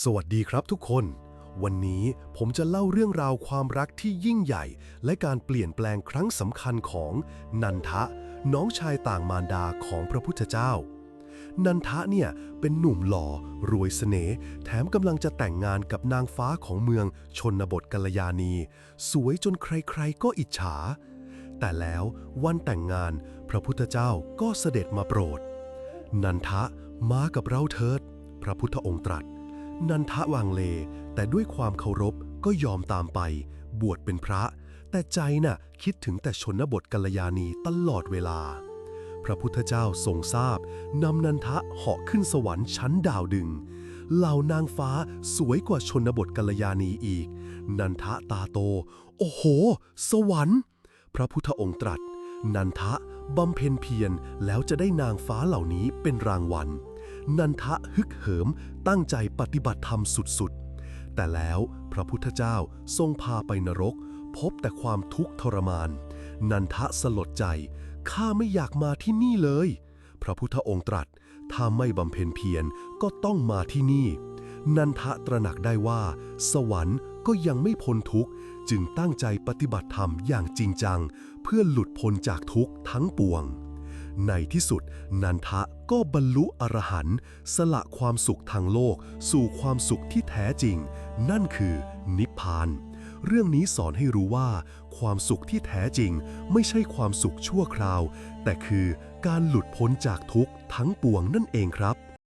สวัสดีครับทุกคน วันนี้ผมจะเล่าเรื่องราวความรักที่ยิ่งใหญ่ และการเปลี่ยนแปลงครั้งสำคัญของนันทะ น้องชายต่างมารดาของพระพุทธเจ้า นันทะเนี่ยเป็นหนุ่มหล่อ รวยเสน่ห์แถมกำลังจะแต่งงานกับนางฟ้าของเมืองชนบทกัลยาณี สวยจนใครๆก็อิจฉา แต่แล้ววันแต่งงานพระพุทธเจ้าก็เสด็จมาโปรด นันทะมากับเราเถิด พระพุทธองค์ตรัส นันทะวางเล แต่ด้วยความเคารพก็ยอมตามไป บวชเป็นพระ แต่ใจน่ะคิดถึงแต่ชนบทกัลยาณีตลอดเวลา พระพุทธเจ้าทรงทราบนำนันทะเหาะขึ้นสวรรค์ชั้นดาวดึงเหล่านางฟ้าสวยกว่าชนบทกัลยาณีอีก นันทะตาโต โอ้โห สวรรค์ พระพุทธองค์ตรัส นันทะบำเพ็ญเพียรแล้วจะได้นางฟ้าเหล่านี้เป็นรางวัล นันทะฮึกเหิมตั้งใจปฏิบัติธรรมสุดๆ แต่แล้วพระพุทธเจ้าทรงพาไปนรก พบแต่ความทุกข์ทรมาน นันทะสลดใจ ข้าไม่อยากมาที่นี่เลย พระพุทธองค์ตรัส ถ้าไม่บำเพ็ญเพียรก็ต้องมาที่นี่ นันทะตระหนักได้ว่า สวรรค์ก็ยังไม่พ้นทุกข์ จึงตั้งใจปฏิบัติธรรมอย่างจริงจัง เพื่อหลุดพ้นจากทุกข์ทั้งปวง ในที่สุด นันทะก็บรรลุอรหันต์สละความสุขทางโลกสู่ความสุขที่แท้จริง นั่นคือนิพพาน เรื่องนี้สอนให้รู้ว่า ความสุขที่แท้จริงไม่ใช่ความสุขชั่วคราว แต่คือการหลุดพ้นจากทุกข์ทั้งปวงนั่นเองครับ